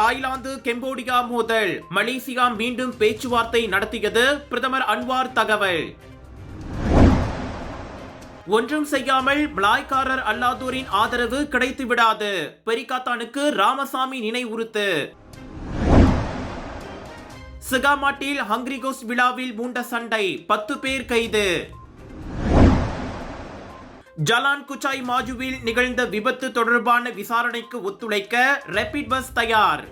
Thailand கெம்போடியா மோதல். Malaysia மீண்டும் பேச்சுவார்த்தை நடத்தியது. பிரதமர் அன்வார் தகவல். ஒன்றும் செய்யாமல் மலாய்க்காரர் அல்லாதோரின் ஆதரவு கிடைத்து விடாது பெரிகாத்தானுக்கு ராமசாமி நினைவுறுத்து. சிகாமாட்டில் ஹங்கிரிகோஸ் விழாவில் மூண்ட சண்டை. பத்து பேர் கைது. ஜலான் குச்சாய் மாஜுவில் நிகழ்ந்த விபத்து தொடர்பான விசாரணைக்கு ஒத்துழைக்க ரேபிட் பஸ் தயார்.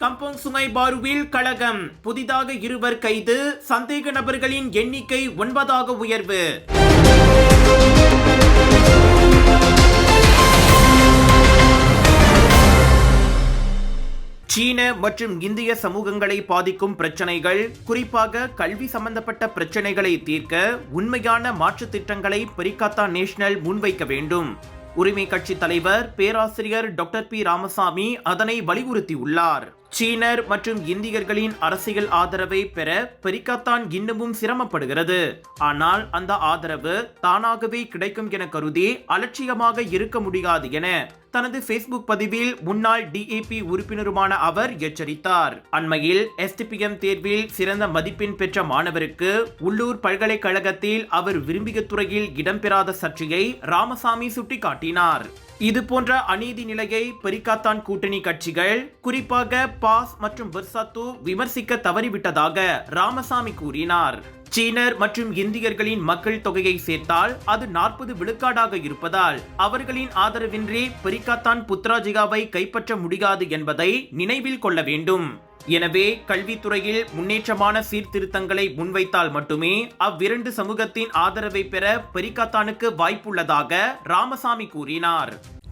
கம்போங் சுங்கை பாருவில் கழகம். புதிதாக இருவர் கைது. சந்தேக நபர்களின் எண்ணிக்கை ஒன்பதாக உயர்வு. சீன மற்றும் இந்திய சமூகங்களை பாதிக்கும் பிரச்சனைகள் குறிப்பாக கல்வி சம்பந்தப்பட்ட பிரச்சனைகளை தீர்க்க உண்மையான மாற்றுத் திட்டங்களை பெரிகாத்தா நேஷனல் முன்வைக்க வேண்டும். உரிமை கட்சி தலைவர் பேராசிரியர் டாக்டர் பி. ராமசாமி அதனை வலியுறுத்தியுள்ளார். சீனர் மற்றும் இந்தியர்களின் அரசியல் ஆதரவை பெற பெரிக்காத்தான் இன்னமும் சிரமப்படுகிறது. ஆனால் அந்த ஆதரவு தானாகவே கிடைக்கும் என கருதி அலட்சியமாக இருக்க முடியாது என தனது ஃபேஸ்புக் பதிவில் முன்னாள் டிஏபி உறுப்பினருமான அவர் எச்சரித்தார். அண்மையில் எஸ்டிபிஎம் தேர்வில் சிறந்த மதிப்பெண் பெற்ற மாணவருக்கு உள்ளூர் பல்கலைக்கழகத்தில் அவர் விரும்பிய துறையில் இடம்பெறாத சர்ச்சையை ராமசாமி சுட்டிக்காட்டினார். இது போன்ற அநீதி நிலையை பெரிக்காத்தான் கூட்டணி கட்சிகள் குறிப்பாக பாஸ் மற்றும் பெர்சாத்து விமர்சிக்க தவறிவிட்டதாக ராமசாமி கூறினார். சீனர் மற்றும் இந்தியர்களின் மக்கள் தொகையை சேர்த்தால் அது நாற்பது விழுக்காடாக இருப்பதால் அவர்களின் ஆதரவின்றி பெரிக்காத்தான் புத்ராஜிகாவை கைப்பற்ற முடியாது என்பதை நினைவில் கொள்ள வேண்டும். எனவே கல்வித்துறையில் முன்னேற்றமான சீர்திருத்தங்களை முன்வைத்தால் மட்டுமே அவ்விரண்டு சமூகத்தின் ஆதரவை பெற பெரிக்காத்தானுக்கு வாய்ப்புள்ளதாக ராமசாமி கூறினார்.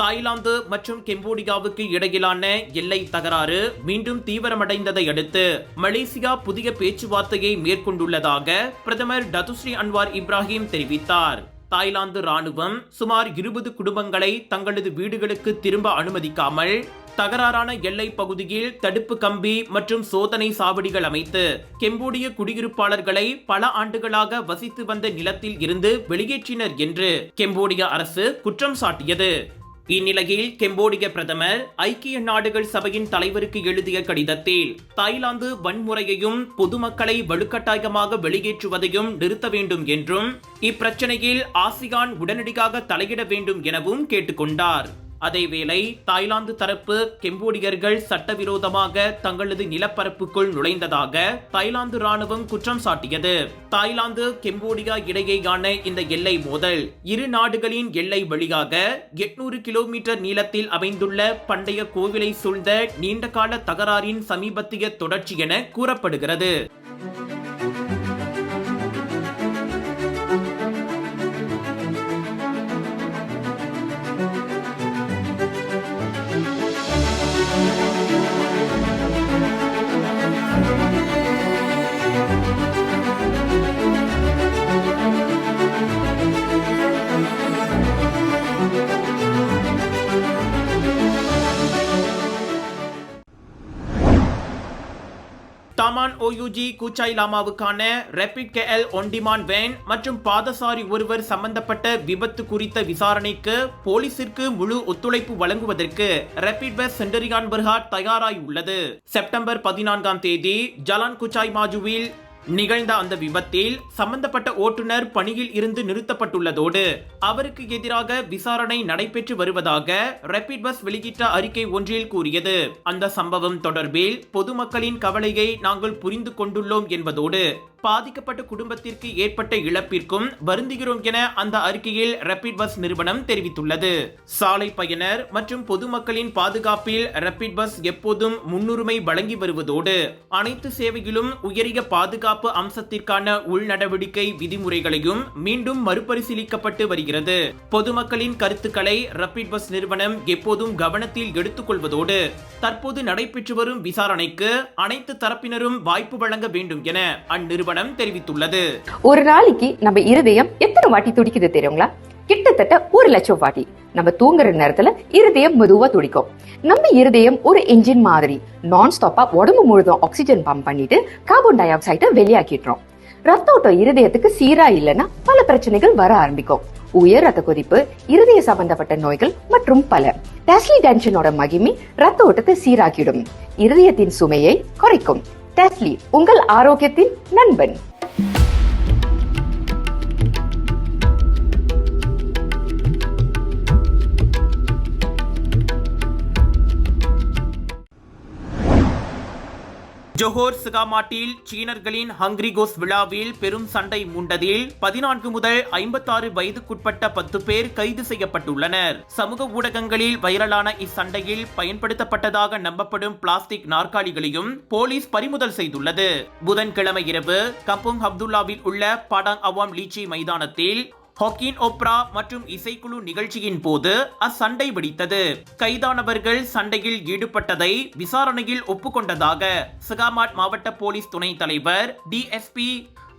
தாய்லாந்து மற்றும் கெம்போடியாவுக்கு இடையிலான எல்லை தகராறு மீண்டும் தீவிரமடைந்ததை அடுத்து மலேசியா புதிய பேச்சுவார்த்தையை மேற்கொண்டுள்ளதாக பிரதமர் டதுஸ்ரீ அன்வார் இப்ராஹிம் தெரிவித்தார். தாய்லாந்து ராணுவம் சுமார் இருபது குடும்பங்களை தங்களது வீடுகளுக்கு திரும்ப அனுமதிக்காமல் தகராறான எல்லை பகுதியில் தடுப்பு கம்பி மற்றும் சோதனை சாவடிகள் அமைத்து கெம்போடிய குடியிருப்பாளர்களை பல ஆண்டுகளாக வசித்து வந்த நிலத்தில் இருந்து வெளியேற்றினர் என்று கெம்போடிய அரசு குற்றம் சாட்டியது. இந்நிலையில் கெம்போடிய பிரதமர் ஐக்கிய நாடுகள் சபையின் தலைவருக்கு எழுதிய கடிதத்தில் தாய்லாந்து வன்முறையையும் பொதுமக்களை வலுக்கட்டாயமாக வெளியேற்றுவதையும் நிறுத்த வேண்டும் என்றும் இப்பிரச்சனையில் ஆசியான் உடனடியாக தலையிட வேண்டும் எனவும் கேட்டுக்கொண்டார். அதேவேளை தாய்லாந்து தரப்பு கெம்போடியர்கள் சட்டவிரோதமாக தங்களது நிலப்பரப்புக்குள் நுழைந்ததாக தாய்லாந்து ராணுவம் குற்றம் சாட்டியது. தாய்லாந்து கெம்போடியா இடையேயான இந்த எல்லை மோதல் இரு நாடுகளின் எல்லை வழியாக எட்நூறு கிலோமீட்டர் நீளத்தில் அமைந்துள்ள பண்டைய கோவிலை சூழ்ந்த நீண்டகால தகராறின் சமீபத்திய தொடர்ச்சி என கூறப்படுகிறது. Taman OUG Kuchai லாமாவுக்கான rapid KL on demand van மற்றும் பாதசாரி ஒருவர் சம்பந்தப்பட்ட விபத்து குறித்த விசாரணைக்கு போலீசிற்கு முழு ஒத்துழைப்பு வழங்குவதற்கு ரேபிட் பஸ் சென்டரியான் பர்ஹாட் தயாராய் உள்ளது. செப்டம்பர் பதினான்காம் தேதி ஜலான் குச்சாய் மாஜுவில் நிகழ்ந்த அந்த விபத்தில் சம்பந்தப்பட்ட ஓட்டுநர் பணியில் இருந்து நிறுத்தப்பட்டுள்ளதோடு அவருக்கு எதிராக விசாரணை நடைபெற்று வருவதாக ரேபிட் பஸ் வெளியிட்ட அறிக்கை ஒன்றில் கூறியது. அந்த சம்பவம் தொடர்பில் பொதுமக்களின் கவலையை நாங்கள் புரிந்து கொண்டுள்ளோம் என்பதோடு பாதிக்கப்பட்ட குடும்பத்திற்கு ஏற்பட்ட இழப்பிற்கும் வருந்துகிறோம் என அந்த அறிக்கையில் ரேபிட் பஸ் நிறுவனம் தெரிவித்துள்ளது. சாலை பயனர் மற்றும் பொதுமக்களின் பாதுகாப்பில் ரேபிட் பஸ் எப்போதும் முன்னுரிமை வழங்கி வருவதோடு அனைத்து சேவையிலும் உயரிய பாதுகாப்பு அம்சத்திற்கான உள்நடவடிக்கை விதிமுறைகளையும் மீண்டும் மறுபரிசீலிக்கப்பட்டு வருகிறது. பொதுமக்களின் கருத்துக்களை ரப்பிட் பஸ் நிறுவனம் எப்போதும் கவனத்தில் எடுத்துக்கொள்வதோடு தற்போது நடைபெற்று வரும் விசாரணைக்கு அனைத்து தரப்பினரும் வாய்ப்பு வழங்க வேண்டும் என அந்நிறுவனம் தெரிவித்துள்ளது. ஒரு நாளைக்கு நம்ம இருதயம் எத்தனை வாட்டி துடிக்குது தெரியுங்களா? கிட்டத்தட்ட ஒரு லட்சம் வாட்டி. நம்ம தூங்குற நேரத்துல இருதயம் மெதுவா துடிக்கும். நம்ம இருதயம் ஒரு என்ஜின் மாதிரி நான் ஸ்டாப்பா உடம்பு முழுதும் ஆக்சிஜன் பம்ப் பண்ணிட்டு கார்பன் டை ஆக்சைடை வெளியாக்கிடுறோம். ரத்த ஓட்டம் இருதயத்துக்கு சீரா இல்லைன்னா பல பிரச்சனைகள் வர ஆரம்பிக்கும். உயர் ரத்த கொதிப்பு இருதய சம்பந்தப்பட்ட நோய்கள் மற்றும் பல. டாஸ்லி டென்ஷனோட மகிமை ரத்த ஓட்டத்தை சீராக்கிடும். இருதயத்தின் சுமையை குறைக்கும். டெஸ்லி உங்கள் ஆரோக்கியத்தின் நண்பன். ஜொஹோர் சிகாமாட்டில் சீனர்களின் ஹங்கிரிகோஸ் விழாவில் பெரும் சண்டை மூண்டதில் பதினான்கு முதல் ஐம்பத்தாறு வயதுக்குட்பட்ட பத்து பேர் கைது செய்யப்பட்டுள்ளனர். சமூக ஊடகங்களில் வைரலான இச்சண்டையில் பயன்படுத்தப்பட்டதாக நம்பப்படும் பிளாஸ்டிக் நாற்காலிகளையும் போலீஸ் பறிமுதல் செய்துள்ளது. புதன்கிழமை இரவு கம்புங் அப்துல்லாவில் உள்ள படாங் அவாம் லீச்சி மைதானத்தில் ஹாக்கின் ஓப்ரா மற்றும் இசைக்குழு நிகழ்ச்சியின் போது அச்சண்டை வெடித்தது. கைதானவர்கள் சண்டையில் ஈடுபட்டதை விசாரணையில் ஒப்புக்கொண்டதாக சிகாமாட் மாவட்ட போலீஸ் துணைத் தலைவர் டிஎஸ்பி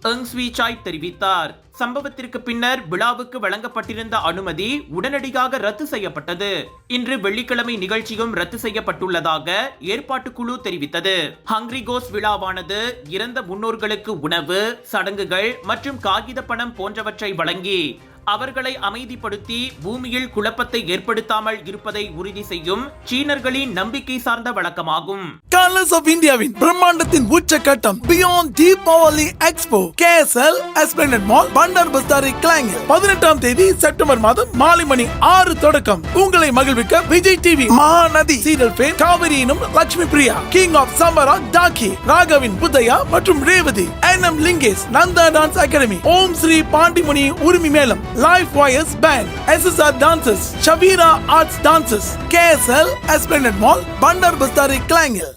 எங் ஸ்வீசாய் தெரிவித்தார். சம்பவத்திற்கு பின்னர் விழாவுக்கு வழங்கப்பட்டிருந்த அனுமதி உடனடியாக ரத்து செய்யப்பட்டது. இன்று வெள்ளிக்கிழமை நிகழ்ச்சியும் ரத்து செய்யப்பட்டுள்ளதாக ஏற்பாட்டுக்குழு தெரிவித்தது. ஹங்கிரி கோஸ் விழாவானது இறந்த முன்னோர்களுக்கு உணவு சடங்குகள் மற்றும் காகித பணம் போன்றவற்றை வழங்கி அவர்களை அமைதிப்படுத்தி பூமியில் குழப்பத்தை ஏற்படுத்தாமல் இருப்பதை உறுதி செய்யும் சீனர்களின் நம்பிக்கை சார்ந்த வழக்கமாகும். கலர்ஸ் ஆஃப் இந்தியாவின் பிரம்மாண்டத்தின் உச்சக்கட்டம் beyond Deepavali expo KSL Esplanade mall Bandar Bestari கிளாங்கில் பதினெட்டாம் தேதி செப்டம்பர் மாதம் மாலை மணி ஆறு தொடக்கம். உங்களை மகிழ்விக்க விஜய் டிவி மகாநதி சீரியல் பேர் காவிரியினும் லட்சுமி பிரியா கிங் ஆஃப் சம்பரா டாக்கி ராகவின் புதையா மற்றும் Revathi N M Lingesh Nandha dance academy Om Sri Pandimuni உரிமை மேளம். life wires band SSR dances ஷவீரா arts dances KSL Esplanade mall Bandar Bestari கிளாங்கில்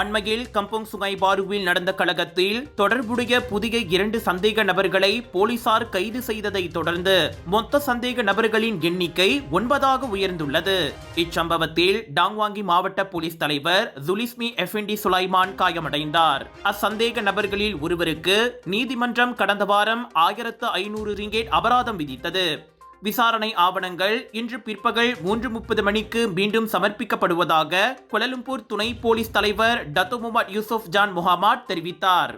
அண்மையில் கம்போங் சுங்கை பாருவில் நடந்த கழகத்தில் தொடர்புடைய புதிய இரண்டு சந்தேக நபர்களை போலீசார் கைது செய்ததை தொடர்ந்து மொத்த சந்தேக நபர்களின் எண்ணிக்கை ஒன்பதாக உயர்ந்துள்ளது. இச்சம்பவத்தில் டாங்வாங்கி மாவட்ட போலீஸ் தலைவர் ஜுலிஸ்மி எஃப்என்டி சுலைமான் காயமடைந்தார். அச்சந்தேக நபர்களில் ஒருவருக்கு நீதிமன்றம் கடந்த வாரம் ஆயிரத்து ஐநூறு ரிங்கேட் அபராதம் விதித்தது. விசாரணை ஆவணங்கள் இன்று பிற்பகல் மூன்று முப்பது மணிக்கு மீண்டும் சமர்ப்பிக்கப்படுவதாக கொலலும்பூர் துணை போலீஸ் தலைவர் Datuk Mohamed Yusuf Jan Mohamed தெரிவித்தார்.